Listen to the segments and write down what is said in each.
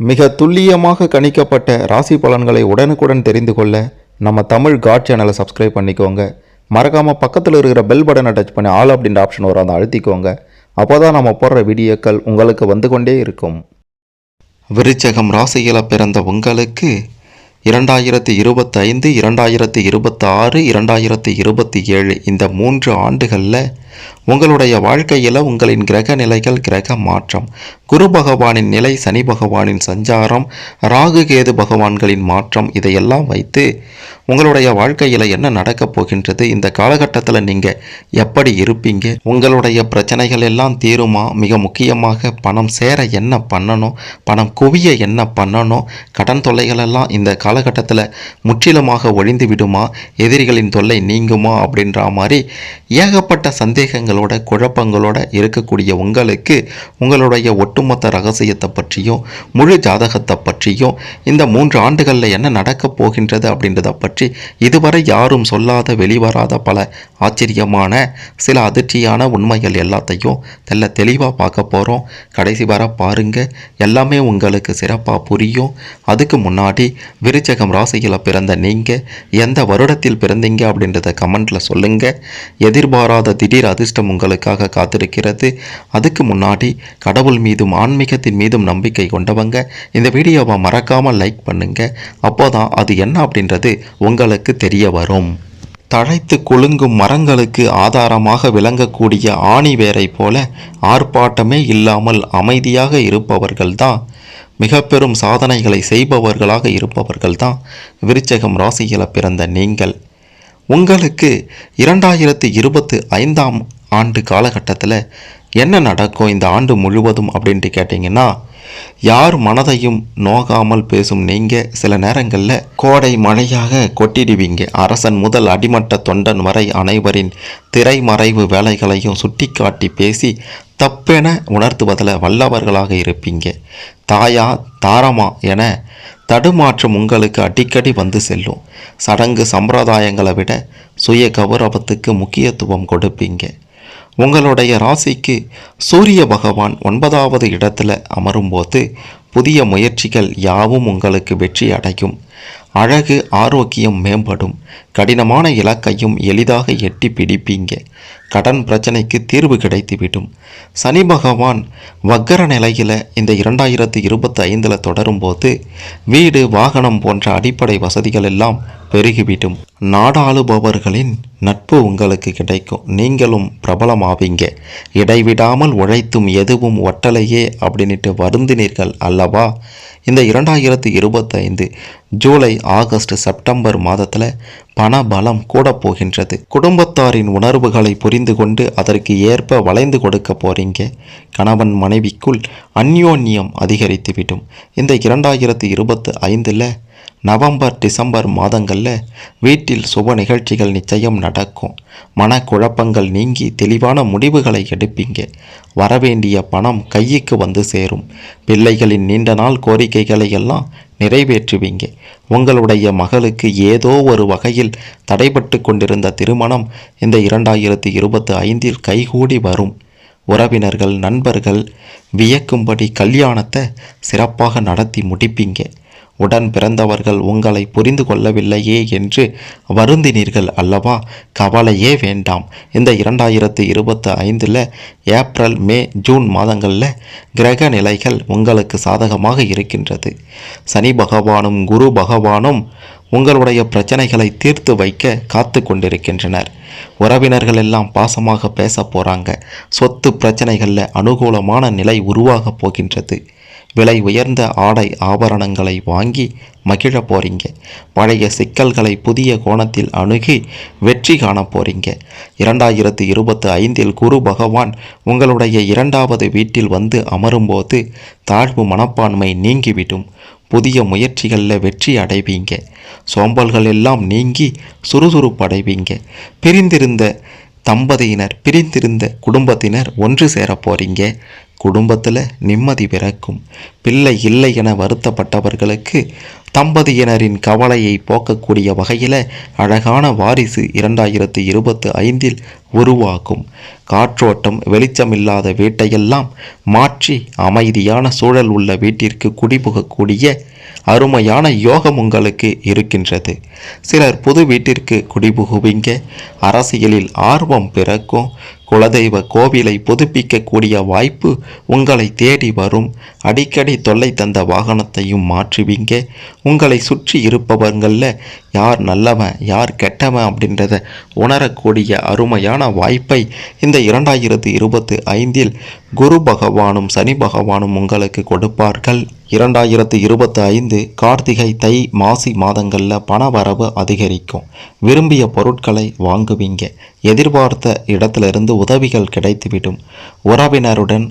மிக துல்லியமாக கணிக்கப்பட்ட ராசி பலன்களை உடனுக்குடன் தெரிந்து கொள்ள நம்ம தமிழ் காட் சேனலை சப்ஸ்கிரைப் பண்ணிக்கோங்க. மறக்காமல் பக்கத்தில் இருக்கிற பெல் பட்டனை டச் பண்ணி ஆல் அப்படின்ற ஆப்ஷன் வரும் அதை அழுத்திக்கோங்க. அப்போ தான் நம்ம போடுற வீடியோக்கள் உங்களுக்கு வந்து கொண்டே இருக்கும். விருச்சகம் ராசியில் பிறந்த உங்களுக்கு இரண்டாயிரத்தி இருபத்தைந்து இரண்டாயிரத்தி இருபத்தாறு இரண்டாயிரத்தி இருபத்தி ஏழு இந்த மூன்று ஆண்டுகளில் உங்களுடைய வாழ்க்கையில் உங்களின் கிரக நிலைகள் கிரக மாற்றம். குரு பகவானின் நிலை சனி பகவானின் சஞ்சாரம் ராகு கேது பகவான்களின் மாற்றம் இதையெல்லாம் வைத்து உங்களுடைய வாழ்க்கையில் என்ன நடக்கப் போகின்றது இந்த காலகட்டத்தில் நீங்கள் எப்படி இருப்பீங்க உங்களுடைய பிரச்சனைகள் எல்லாம் தீருமா மிக முக்கியமாக பணம் சேர என்ன பண்ணணும் பணம் குவிய என்ன பண்ணணும் கடன் தொல்லைகளெல்லாம் இந்த காலகட்டத்தில் முற்றிலுமாக ஒழிந்து விடுமா எதிரிகளின் தொல்லை நீங்குமா அப்படின்ற மாதிரி ஏகப்பட்ட சந்தேகங்கள் சந்தேகங்களோட குழப்பங்களோட இருக்கக்கூடிய உங்களுக்கு உங்களுடைய ஒட்டுமொத்த ரகசியத்தை பற்றியும் முழு ஜாதகத்தை பற்றியும் இந்த மூன்று ஆண்டுகளில் என்ன நடக்கப் போகின்றது அப்படின்றத பற்றி இதுவரை யாரும் சொல்லாத வெளிவராத பல ஆச்சரியமான சில அதிர்ச்சியான உண்மைகள் எல்லாத்தையும் தெல்ல தெளிவாக பார்க்க போகிறோம் கடைசி வர பாருங்க. எல்லாமே உங்களுக்கு சிறப்பாக புரியும். அதுக்கு முன்னாடி விருச்சகம் ராசியில் பிறந்த நீங்கள் எந்த வருடத்தில் பிறந்தீங்க அப்படின்றத கமெண்ட்டில் சொல்லுங்கள் எதிர்பாராத திடீர் அதிர்ஷ்டம் உங்களுக்காக காத்திருக்கிறது. அதுக்கு முன்னாடி கடவுள் மீதும் ஆன்மீகத்தின் மீதும் நம்பிக்கை கொண்டவங்க இந்த வீடியோவை மறக்காமல் லைக் பண்ணுங்க. அப்போதான் அது என்ன அப்படின்றது உங்களுக்கு தெரிய வரும். தழைத்து குலுங்கும் மரங்களுக்கு ஆதாரமாக விளங்கக்கூடிய ஆணி வேரை போல ஆர்ப்பாட்டமே இல்லாமல் அமைதியாக இருப்பவர்கள்தான் மிக பெரும் சாதனைகளை செய்பவர்களாக இருப்பவர்கள்தான் விருச்சகம் ராசியில் பிறந்த நீங்கள். உங்களுக்கு இரண்டாயிரத்தி இருபத்து ஐந்தாம் ஆண்டு காலகட்டத்தில் என்ன நடக்கும் இந்த ஆண்டு முழுவதும் அப்படின்ட்டு கேட்டிங்கன்னா யார் மனதையும் நோகாமல் பேசும் நீங்கள் சில நேரங்களில் கோடை மழையாக கொட்டிடுவீங்க. அரசன் முதல் அடிமட்ட தொண்டன் வரை அனைவரின் திரைமறைவு வேலைகளையும் சுட்டிக்காட்டி பேசி தப்பென உணர்த்துவதில் வல்லவர்களாக இருப்பீங்க. தாயா தாரமா என தடுமாற்றம் உங்களுக்கு அடிக்கடி வந்து செல்லும். சடங்கு சம்பிரதாயங்களை விட சுய கௌரவத்துக்கு முக்கியத்துவம் கொடுப்பீங்க. உங்களுடைய ராசிக்கு சூரிய பகவான் ஒன்பதாவது இடத்துல அமரும்போது புதிய முயற்சிகள் யாவும் உங்களுக்கு வெற்றி அடையும். அழகு ஆரோக்கியம் மேம்படும். கடினமான இலக்கையும் எளிதாக எட்டி பிடிப்பீங்க. கடன் பிரச்சனைக்கு தீர்வு கிடைத்துவிடும். சனி பகவான் வக்கர நிலையில் இந்த இரண்டாயிரத்தி இருபத்தி ஐந்தில் தொடரும்போது வீடு வாகனம் போன்ற அடிப்படை வசதிகள் எல்லாம் பெருகிவிடும். நாடாளுபவர்களின் நட்பு உங்களுக்கு கிடைக்கும். நீங்களும் பிரபலமாவீங்க. இடைவிடாமல் உழைத்தும் எதுவும் ஒட்டலையே அப்படின்ட்டு வருந்தினீர்கள் அல்லவா? இந்த இரண்டாயிரத்தி இருபத்தைந்து ஜூலை ஆகஸ்ட் செப்டம்பர் மாதத்தில் பண பலம் கூட போகின்றது. குடும்பத்தாரின் உணர்வுகளை புரிந்து கொண்டு அதற்கு ஏற்ப வளைந்து கொடுக்க போறீங்க. கணவன் மனைவிக்குள் அந்யோன்யம் அதிகரித்துவிடும். இந்த இரண்டாயிரத்தி இருபத்து ஐந்தில் நவம்பர் டிசம்பர் மாதங்களில் வீட்டில் சுப நிகழ்ச்சிகள் நிச்சயம் நடக்கும். மனக்குழப்பங்கள் நீங்கி தெளிவான முடிவுகளை எடுப்பீங்க. வரவேண்டிய பணம் கைக்கு வந்து சேரும். பிள்ளைகளின் நீண்ட நாள் கோரிக்கைகளை எல்லாம் நிறைவேற்றுவீங்க. உங்களுடைய மகளுக்கு ஏதோ ஒரு வகையில் தடைபட்டு கொண்டிருந்த திருமணம் இந்த இரண்டாயிரத்தி இருபத்தி ஐந்தில் கைகூடி வரும். உறவினர்கள் நண்பர்கள் வியக்கும்படி கல்யாணத்தை சிறப்பாக நடத்தி முடிப்பீங்க. உடன் பிறந்தவர்கள் உங்களை புரிந்து கொள்ளவில்லையே என்று வருந்தினீர்கள் அல்லவா? கவலையே வேண்டாம். இந்த இரண்டாயிரத்து இருபத்தி ஐந்தில் ஏப்ரல் மே ஜூன் மாதங்களில் கிரக நிலைகள் உங்களுக்கு சாதகமாக இருக்கின்றது. சனி பகவானும் குரு பகவானும் உங்களுடைய பிரச்சனைகளை தீர்த்து வைக்க காத்து கொண்டிருக்கின்றனர். உறவினர்கள் எல்லாம் பாசமாக பேச போகிறாங்க சொத்து பிரச்சனைகளில் அனுகூலமான நிலை உருவாகப் போகின்றது. விலை உயர்ந்த ஆடை ஆபரணங்களை வாங்கி மகிழ போறீங்க. பழைய சிக்கல்களை புதிய கோணத்தில் அணுகி வெற்றி காண போறீங்க. இரண்டாயிரத்து இருபத்தி ஐந்தில் குரு பகவான் உங்களுடைய இரண்டாவது வீட்டில் வந்து அமரும்போது தாழ்வு மனப்பான்மை நீங்கிவிடும். புதிய முயற்சிகளில் வெற்றி அடைவீங்க. சோம்பல்கள் எல்லாம் நீங்கி சுறுசுறுப்படைவீங்க பிரிந்திருந்த தம்பதியினர் பிரிந்திருந்த குடும்பத்தினர் ஒன்று சேர போகிறீங்க குடும்பத்தில் நிம்மதி பிறக்கும். பிள்ளை இல்லை என வருத்தப்பட்டவர்களுக்கு தம்பதியினரின் கவலையை போக்கக்கூடிய வகையில் அழகான வாரிசு இரண்டாயிரத்தி இருபத்து ஐந்தில் உருவாகும். காற்றோட்டம் வெளிச்சமில்லாத வீட்டையெல்லாம் மாற்றி அமைதியான சூழல் உள்ள வீட்டிற்கு குடிபுகக்கூடிய அருமையான யோகம் உங்களுக்கு இருக்கின்றது. சிலர் புது வீட்டிற்கு குடிபுகுவீங்க அரசியலில் ஆர்வம் பிறக்கும் குலதெய்வ கோவிலை புதுப்பிக்கக்கூடிய வாய்ப்பு உங்களை தேடி வரும். அடிக்கடி தொல்லை தந்த வாகனத்தையும் மாற்றுவீங்க. உங்களை சுற்றி இருப்பவர்களில் யார் நல்லவன் யார் கெட்டவன் அப்படின்றத உணரக்கூடிய அருமையான வாய்ப்பை இந்த இரண்டாயிரத்து இருபத்து ஐந்தில் குரு பகவானும் சனி பகவானும் உங்களுக்கு கொடுப்பார்கள். இரண்டாயிரத்து இருபத்தி ஐந்து கார்த்திகை தை மாசி மாதங்களில் பண வரவு அதிகரிக்கும். விரும்பிய பொருட்களை வாங்குவீங்க. எதிர்பார்த்த இடத்திலிருந்து உதவிகள் கிடைத்துவிடும். உறவினருடன்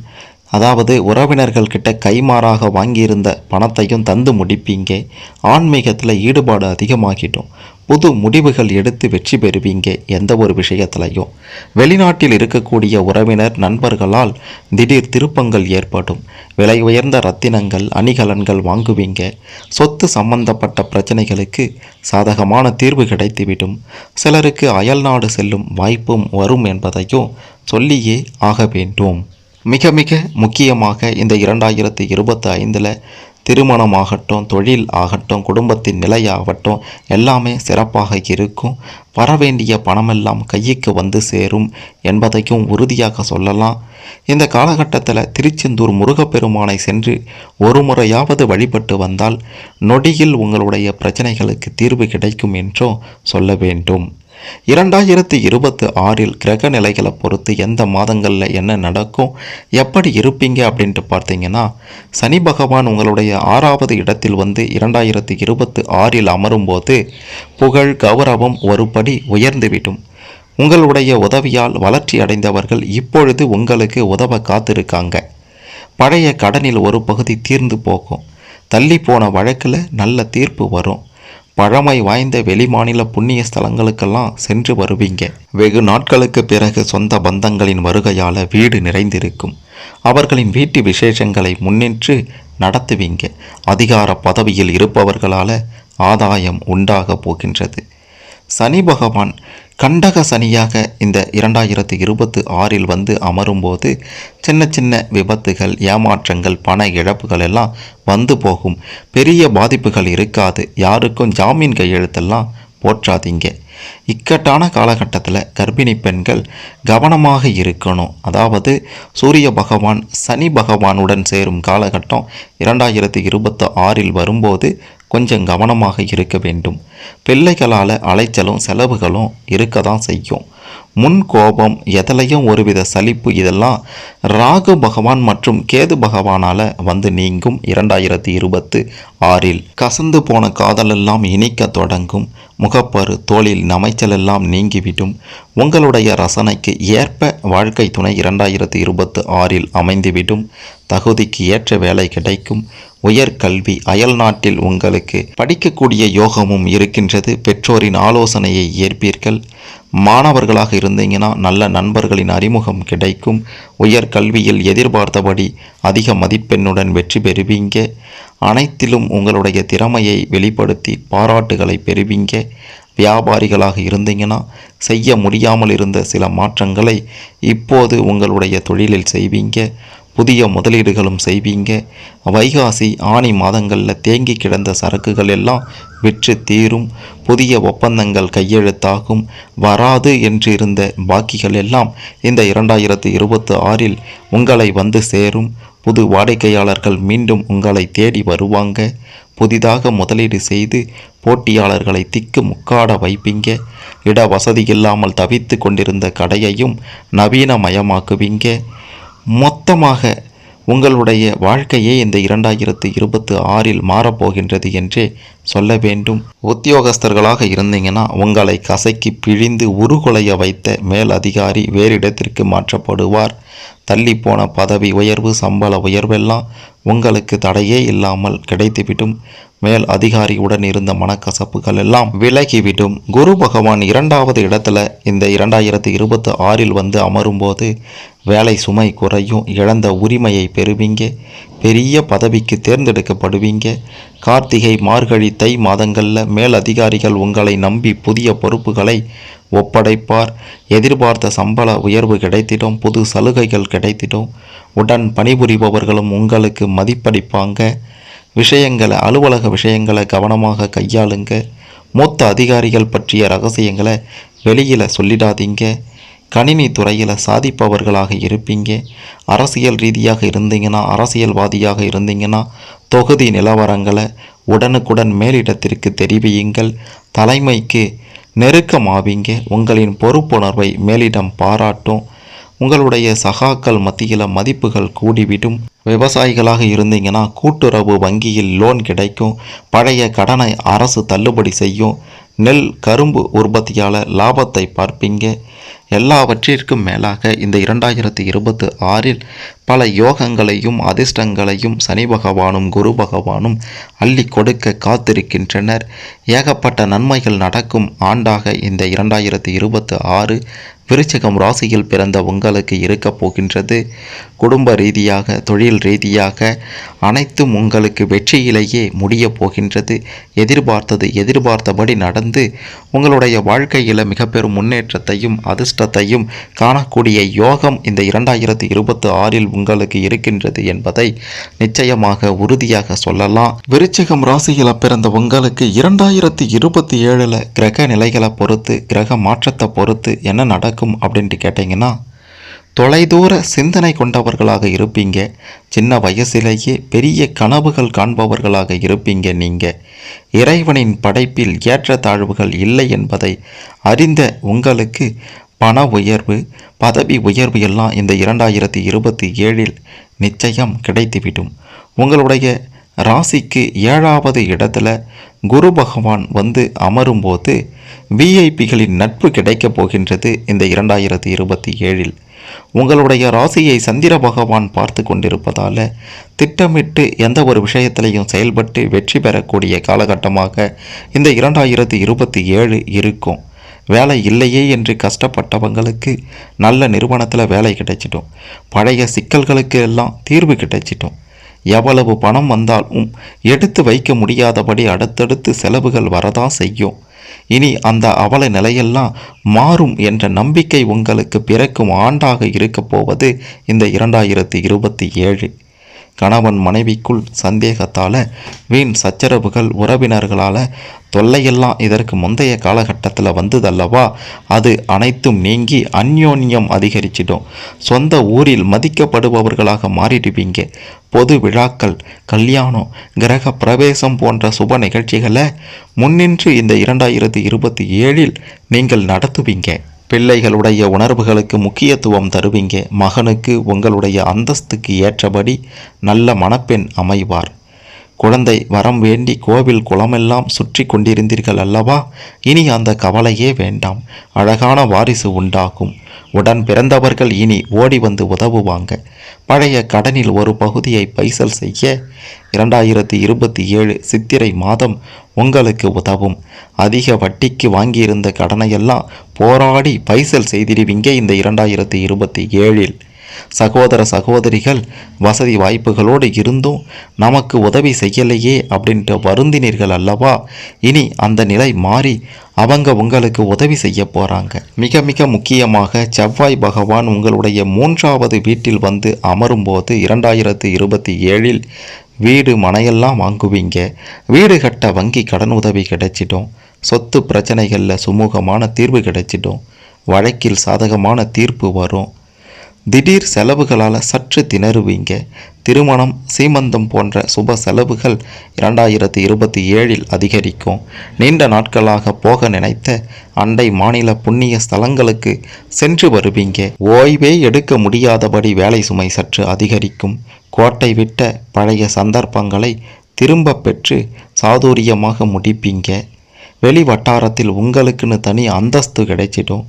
அதாவது உறவினர்கள் கிட்ட கைமாறாக வாங்கியிருந்த பணத்தையும் தந்து முடிப்பீங்க. ஆன்மீகத்தில் ஈடுபாடு அதிகமாகிட்டோம் புது முடிவுகள் எடுத்து வெற்றி பெறுவீங்க எந்த ஒரு விஷயத்திலையும். வெளிநாட்டில் இருக்கக்கூடிய உறவினர் நண்பர்களால் திடீர் திருப்பங்கள் ஏற்படும். விலை உயர்ந்த ரத்தினங்கள் அணிகலன்கள் வாங்குவீங்க. சொத்து சம்பந்தப்பட்ட பிரச்சனைகளுக்கு சாதகமான தீர்வு கிடைத்துவிடும். சிலருக்கு அயல்நாடு செல்லும் வாய்ப்பும் வரும் என்பதையும் சொல்லியே ஆக வேண்டும். மிக மிக முக்கியமாக இந்த இரண்டாயிரத்தி இருபத்தி ஐந்தில் திருமணமாகட்டும் தொழில் ஆகட்டும் குடும்பத்தின் நிலையாகட்டும் எல்லாமே சிறப்பாக இருக்கும். வரவேண்டிய பணமெல்லாம் கைக்கு வந்து சேரும் என்பதையும் உறுதியாக சொல்லலாம். இந்த காலகட்டத்தில் திருச்செந்தூர் முருகப்பெருமானை சென்று ஒரு முறையாவது வழிபட்டு வந்தால் நொடியில் உங்களுடைய பிரச்சனைகளுக்கு தீர்வு கிடைக்கும் என்றும் சொல்ல வேண்டும். இரண்டாயிரத்தி இருபத்தி ஆறில் கிரக நிலைகளை பொறுத்து எந்த மாதங்களில் என்ன நடக்கும் எப்படி இருப்பீங்க அப்படின்ட்டு பார்த்தீங்கன்னா சனி பகவான் உங்களுடைய ஆறாவது இடத்தில் வந்து இரண்டாயிரத்தி இருபத்தி ஆறில் அமரும்போது புகழ் கௌரவம் ஒருபடி உயர்ந்துவிடும். உங்களுடைய உதவியால் வளர்ச்சி அடைந்தவர்கள் இப்பொழுது உங்களுக்கு உதவ காத்திருக்காங்க. பழைய கடனில் ஒரு பகுதி தீர்ந்து போகும். தள்ளி போன வழக்கில் நல்ல தீர்ப்பு வரும். பழமை வாய்ந்த வெளிமாநில புண்ணிய ஸ்தலங்களுக்கெல்லாம் சென்று வருவீங்க. வெகு நாட்களுக்கு பிறகு சொந்த பந்தங்களின் வருகையால் வீடு நிறைந்திருக்கும். அவர்களின் வீட்டு விசேஷங்களை முன்னின்று நடத்துவீங்க. அதிகார பதவியில் இருப்பவர்களால் ஆதாயம் உண்டாக போகின்றது. சனி பகவான் கண்டக சனியாக இந்த இரண்டாயிரத்தி இருபத்தி ஆறில் வந்து அமரும்போது சின்ன சின்ன விபத்துகள் ஏமாற்றங்கள் பண இழப்புகள் எல்லாம் வந்து போகும். பெரிய பாதிப்புகள் இருக்காது. யாருக்கும் ஜாமீன் கையெழுத்தெல்லாம் போற்றாதீங்க. இக்கட்டான காலகட்டத்தில் கர்ப்பிணி பெண்கள் கவனமாக இருக்கணும். அதாவது சூரிய பகவான் சனி பகவானுடன் சேரும் காலகட்டம் இரண்டாயிரத்தி இருபத்தி ஆறில் வரும்போது கொஞ்சம் கவனமாக இருக்க வேண்டும். பிள்ளைகளால் அலைச்சலும் செலவுகளும் இருக்க தான் செய்யும். முன் கோபம் எதிலையும் ஒருவித சலிப்பு இதெல்லாம் ராகு பகவான் மற்றும் கேது பகவானால் வந்து நீங்கும் இரண்டாயிரத்தி இருபத்து ஆறில். கசந்து போன காதலெல்லாம் இனிக்க தொடங்கும். முகப்பரு தோளில் நமைச்சலெல்லாம் நீங்கிவிடும். உங்களுடைய ரசனைக்கு ஏற்ப வாழ்க்கை துணை இரண்டாயிரத்தி இருபத்து ஆறில் அமைந்துவிடும். தகுதிக்கு ஏற்ற வேலை கிடைக்கும். உயர்கல்வி அயல் நாட்டில் உங்களுக்கு படிக்கக்கூடிய யோகமும் இருக்கின்றது. பெற்றோரின் ஆலோசனையை ஏற்பீர்கள். மாணவர்களாக இருந்தீங்கன்னா நல்ல நண்பர்களின் அறிமுகம் கிடைக்கும். உயர்கல்வியில் எதிர்பார்த்தபடி அதிக மதிப்பெண்ணுடன் வெற்றி பெறுவீங்க. அனைத்திலும் உங்களுடைய திறமையை வெளிப்படுத்தி பாராட்டுகளை பெறுவீங்க. வியாபாரிகளாக இருந்தீங்கன்னா செய்ய முடியாமல் இருந்த சில மாற்றங்களை இப்போது உங்களுடைய தொழிலில் செய்வீங்க. புதிய முதலீடுகளும் செய்வீங்க. வைகாசி ஆணி மாதங்களில் தேங்கி கிடந்த சரக்குகள் எல்லாம் விற்று தீரும். புதிய ஒப்பந்தங்கள் கையெழுத்தாகும். வராது என்று இருந்த பாக்கிகள் எல்லாம் இந்த இரண்டாயிரத்து இருபத்தி ஆறில் உங்களை வந்து சேரும். புது வாடிக்கையாளர்கள் மீண்டும் உங்களை தேடி வருவாங்க. புதிதாக முதலீடு செய்து போட்டியாளர்களை திக்கு முக்காட வைப்பீங்க. இட வசதி இல்லாமல் தவித்து கொண்டிருந்த கடையையும் நவீனமயமாக்குவீங்க. மொத்தமாக உங்களுடைய வாழ்க்கையே இந்த இரண்டாயிரத்து இருபத்து ஆறில் மாறப்போகின்றது என்றே சொல்ல வேண்டும். உத்தியோகஸ்தர்களாக இருந்தீங்கன்னா உங்களை கசக்கி பிழிந்து உருகுலைய வைத்த மேல் அதிகாரி வேறு இடத்திற்கு மாற்றப்படுவார். தள்ளிப்போன பதவி உயர்வு சம்பள உயர்வெல்லாம் உங்களுக்கு தடையே இல்லாமல் கிடைத்துவிடும். மேல் அதிகாரியுடன் இருந்த மனக்கசப்புகள் எல்லாம் விலகிவிடும். குரு பகவான் இரண்டாவது இடத்துல இந்த இரண்டாயிரத்தி இருபத்தி ஆறில் வந்து அமரும்போது வேலை சுமை குறையும் இழந்த உரிமையை பெறுவீங்க பெரிய பதவிக்கு தேர்ந்தெடுக்கப்படுவீங்க. கார்த்திகை மார்கழி தை மாதங்களில் மேல் அதிகாரிகள் உங்களை நம்பி புதிய பொறுப்புகளை ஒப்படைப்பார். எதிர்பார்த்த சம்பள உயர்வு கிடைத்திடும் புது சலுகைகள் கிடைத்திடும். உடன் பணிபுரிபவர்களும் உங்களுக்கு மதிப்பளிப்பாங்க. விஷயங்களை அலுவலக விஷயங்களை கவனமாக கையாளுங்க. மூத்த அதிகாரிகள் பற்றிய ரகசியங்களை வெளியில் சொல்லிடாதீங்க. கணினி துறையில் சாதிப்பவர்களாக இருப்பீங்க. அரசியல் ரீதியாக இருந்தீங்கன்னா அரசியல்வாதியாக இருந்தீங்கன்னா தொகுதி நிலவரங்களை உடனுக்குடன் மேலிடத்திற்கு தெரிவியுங்கள். தலைமைக்கு நெருக்கமாவீங்க. உங்களின் பொறுப்புணர்வை மேலிடம் பாராட்டும். உங்களுடைய சகாக்கள் மத்தியில் மதிப்புகள் கூடிவிடும். விவசாயிகளாக இருந்தீங்கன்னா கூட்டுறவு வங்கியில் லோன் கிடைக்கும். பழைய கடனை அரசு தள்ளுபடி செய்யும். நெல் கரும்பு உற்பத்தியால் லாபத்தை பார்ப்பீங்க. எல்லாவற்றிற்கும் மேலாக இந்த இரண்டாயிரத்தி இருபத்தி ஆறில் பல யோகங்களையும் அதிர்ஷ்டங்களையும் சனி பகவானும் குரு பகவானும் அள்ளி கொடுக்க காத்திருக்கின்றனர். ஏகப்பட்ட நன்மைகள் நடக்கும் ஆண்டாக இந்த இரண்டாயிரத்தி இருபத்தி ஆறு விருச்சகம் ராசியில் பிறந்த உங்களுக்கு இருக்கப் போகின்றது. குடும்ப ரீதியாக தொழில் ரீதியாக அனைத்தும் உங்களுக்கு வெற்றியிலேயே முடியப் போகின்றது. எதிர்பார்த்தது எதிர்பார்த்தபடி நடந்து உங்களுடைய வாழ்க்கையில் மிக பெரும் முன்னேற்றத்தையும் அதிர்ஷ்டத்தையும் காணக்கூடிய யோகம் இந்த இரண்டாயிரத்தி இருபத்தி ஆறில் உங்களுக்கு இருக்கின்றது என்பதை நிச்சயமாக உறுதியாக சொல்லலாம். விருச்சிகம் ராசியில் பிறந்த உங்களுக்கு இரண்டாயிரத்தி இருபத்தி ஏழில் கிரக நிலைகளை பொறுத்து கிரக மாற்றத்தை பொறுத்து என்ன நடக்கும்? அப்படின்ட்டு கேட்டிங்கன்னா தொலைதூர சிந்தனை கொண்டவர்களாக இருப்பீங்க. சின்ன வயசிலேயே பெரிய கனவுகள் காண்பவர்களாக இருப்பீங்க நீங்கள் இறைவனின் படைப்பில் ஏற்றத்தாழ்வுகள் இல்லை என்பதை அறிந்த உங்களுக்கு பண உயர்வு பதவி உயர்வு எல்லாம் இந்த இரண்டாயிரத்தி இருபத்தி ஏழில் நிச்சயம் கிடைத்துவிடும். உங்களுடைய ராசிக்கு ஏழாவது இடத்துல குரு பகவான் வந்து அமரும்போது விஐபிகளின் நட்பு கிடைக்கப் போகின்றது இந்த இரண்டாயிரத்தி இருபத்தி ஏழில். உங்களுடைய ராசியை சந்திர பகவான் பார்த்து கொண்டிருப்பதால் திட்டமிட்டு எந்த ஒரு விஷயத்திலையும் செயல்பட்டு வெற்றி பெறக்கூடிய காலகட்டமாக இந்த இரண்டாயிரத்தி இருபத்தி ஏழு இருக்கும். வேலை இல்லையே என்று கஷ்டப்பட்டவங்களுக்கு நல்ல நிறுவனத்தில் வேலை கிடைச்சிட்டோம் பழைய சிக்கல்களுக்கு எல்லாம் தீர்வு கிடைச்சிட்டோம் எவ்வளவு பணம் வந்தாலும் எடுத்து வைக்க முடியாதபடி அடுத்தடுத்து செலவுகள் வரதான் செய்யும். இனி அந்த அவல நிலையெல்லாம் மாறும் என்ற நம்பிக்கை உங்களுக்கு பிறக்கும் ஆண்டாக இருக்கப் போவது இந்த இரண்டாயிரத்தி இருபத்தி ஏழு. கணவன் மனைவிக்குள் சந்தேகத்தால் வீண் சச்சரவுகள் உறவினர்களால் தொல்லையெல்லாம் இதற்கு முந்தைய காலகட்டத்தில் வந்ததல்லவா? அது அனைத்தும் நீங்கி அந்யோன்யம் அதிகரிச்சிடும். சொந்த ஊரில் மதிக்கப்படுபவர்களாக மாறிடுவீங்க. பொது விழாக்கள் கல்யாணம் கிரக பிரவேசம் போன்ற சுப நிகழ்ச்சிகளை முன்னின்று இந்த இரண்டாயிரத்தி இருபத்தி ஏழில் நீங்கள் நடத்துவீங்க. பிள்ளைகளுடைய உணர்வுகளுக்கு முக்கியத்துவம் தருவீங்க. மகனுக்கு உங்களுடைய அந்தஸ்துக்கு ஏற்றபடி நல்ல மணப்பெண் அமைவார். குழந்தை வரம் வேண்டி கோவில் குளமெல்லாம் சுற்றி கொண்டிருந்தீர்கள் அல்லவா? இனி அந்த கவலையே வேண்டாம். அழகான வாரிசு உண்டாகும். உடன் பிறந்தவர்கள் இனி ஓடி வந்து உதவுவாங்க. பழைய கடனில் ஒரு பகுதியை பைசல் செய்ய இரண்டாயிரத்தி இருபத்தி ஏழு சித்திரை மாதம் உங்களுக்கு உதவும். அதிக வட்டிக்கு வாங்கியிருந்த கடனையெல்லாம் போராடி பைசல் செய்திடுவீங்க இந்த இரண்டாயிரத்தி இருபத்தி ஏழில். சகோதர சகோதரிகள் வசதி வாய்ப்புகளோடு இருந்தும் நமக்கு உதவி செய்யலையே அப்படின்ற வருந்தினீர்கள் அல்லவா? இனி அந்த நிலை மாறி அவங்க உங்களுக்கு உதவி செய்ய போகிறாங்க மிக மிக முக்கியமாக செவ்வாய் பகவான் உங்களுடைய மூன்றாவது வீட்டில் வந்து அமரும்போது இரண்டாயிரத்து இருபத்தி ஏழில் வீடு மனையெல்லாம் வாங்குவீங்க. வீடு கட்ட வங்கி கடன் உதவி கிடைச்சிடும். சொத்து பிரச்சனைகளில் சுமூகமான தீர்வு கிடைச்சிடும். வழக்கில் சாதகமான தீர்ப்பு வரும். திடீர் செலவுகளால் சற்று திணறுவீங்க திருமணம் சீமந்தம் போன்ற சுப செலவுகள் இரண்டாயிரத்தி இருபத்தி ஏழில் அதிகரிக்கும். நீண்ட நாட்களாக போக நினைத்த அண்டை மாநில புண்ணிய ஸ்தலங்களுக்கு சென்று வருவீங்க. ஓய்வே எடுக்க முடியாதபடி வேலை சுமை சற்று அதிகரிக்கும். கோட்டை விட்ட பழைய சந்தர்ப்பங்களை திரும்ப பெற்று சாதுரியமாக முடிப்பீங்க. வெளி வட்டாரத்தில் உங்களுக்குன்னு தனி அந்தஸ்து கிடைச்சிடும்.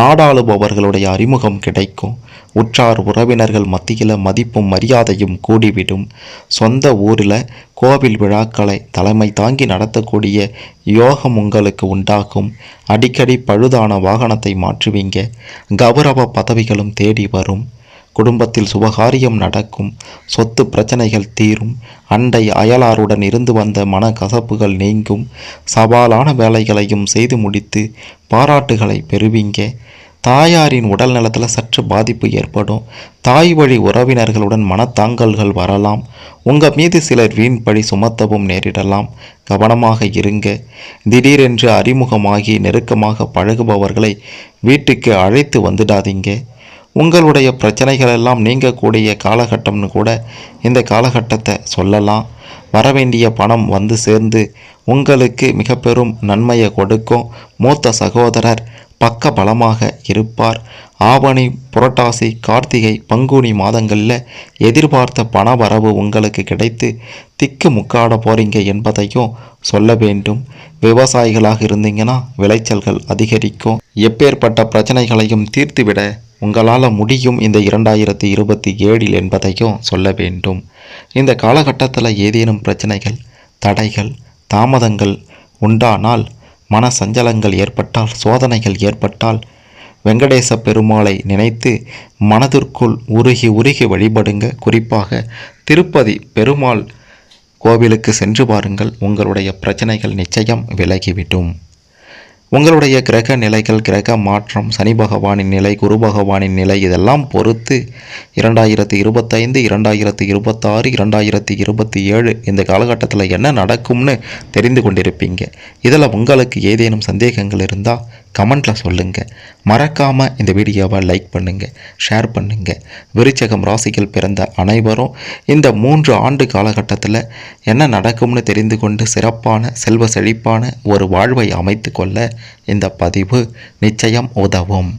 நாடாளுபவர்களுடைய அறிமுகம் கிடைக்கும். உற்றார் உறவினர்கள் மத்தியில் மதிப்பும் மரியாதையும் கூடிவிடும். சொந்த ஊரில் கோவில் விழாக்களை தலைமை தாங்கி நடத்தக்கூடிய யோகம் உங்களுக்கு உண்டாகும். அடிக்கடி பழுதான வாகனத்தை மாற்றுவீங்க. கௌரவ பதவிகளும் தேடி வரும். குடும்பத்தில் சுபகாரியம் நடக்கும் சொத்து பிரச்சனைகள் தீரும் அண்டை அயலாருடன் இருந்து வந்த மனக்கசப்புகள் நீங்கும் சவாலான வேலைகளையும் செய்து முடித்து பாராட்டுகளை பெறுவீங்க. தாயாரின் உடல் நலத்தில் சற்று பாதிப்பு ஏற்படும். தாய் வழி உறவினர்களுடன் மனத்தாங்கல்கள் வரலாம். உங்கள் மீது சிலர் வீண் பழி சுமத்தவும் நேரிடலாம். கவனமாக இருங்க. திடீரென்று அறிமுகமாகி நெருக்கமாக பழகுபவர்களை வீட்டுக்கு அழைத்து வந்துடாதீங்க. உங்களுடைய பிரச்சனைகள் எல்லாம் நீங்கக்கூடிய காலகட்டம்னு கூட இந்த காலகட்டத்தை சொல்லலாம். வரவேண்டிய பணம் வந்து சேர்ந்து உங்களுக்கு மிக பெரும் நன்மையை கொடுக்கும். மூத்த சகோதரர் பக்க பலமாக இருப்பார். ஆவணி புரட்டாசி கார்த்திகை பங்குனி மாதங்களில் எதிர்பார்த்த பண வரவு உங்களுக்கு கிடைத்து திக்கு முக்காட போகிறீங்க என்பதையும் சொல்ல வேண்டும். விவசாயிகளாக இருந்தீங்கன்னா விளைச்சல்கள் அதிகரிக்கும். எப்பேற்பட்ட பிரச்சனைகளையும் தீர்த்துவிட உங்களால் முடியும் இந்த இரண்டாயிரத்தி இருபத்தி ஏழில் என்பதையும் சொல்ல வேண்டும். இந்த காலகட்டத்தில் ஏதேனும் பிரச்சனைகள் தடைகள் தாமதங்கள் உண்டானால் மன சஞ்சலங்கள் ஏற்பட்டால் சோதனைகள் ஏற்பட்டால் வெங்கடேச பெருமாளை நினைத்து மனதிற்குள் உருகி உருகி வழிபடுங்க. குறிப்பாக திருப்பதி பெருமாள் கோவிலுக்கு சென்று பாருங்கள். உங்களுடைய பிரச்சனைகள் நிச்சயம் விலகிவிடும். உங்களுடைய கிரக நிலைகள் கிரக மாற்றம் சனி பகவானின் நிலை குரு பகவானின் நிலை இதெல்லாம் பொறுத்து இரண்டாயிரத்தி இருபத்தைந்து இரண்டாயிரத்தி இருபத்தாறு இரண்டாயிரத்தி இருபத்தி ஏழு இந்த காலகட்டத்தில் என்ன நடக்கும்னு தெரிந்து கொண்டிருப்பீங்க. இதில் உங்களுக்கு ஏதேனும் சந்தேகங்கள் இருந்தால் கமெண்ட்டில் சொல்லுங்கள் மறக்காமல் இந்த வீடியோவை லைக் பண்ணுங்கள் ஷேர் பண்ணுங்கள் விருச்சகம் ராசிகள் பிறந்த அனைவரும் இந்த மூன்று ஆண்டு காலகட்டத்தில் என்ன நடக்கும்னு தெரிந்து கொண்டு சிறப்பான செல்வ செழிப்பான ஒரு வாழ்வை அமைத்து கொள்ள இந்த பதிவு நிச்சயம் உதவும்.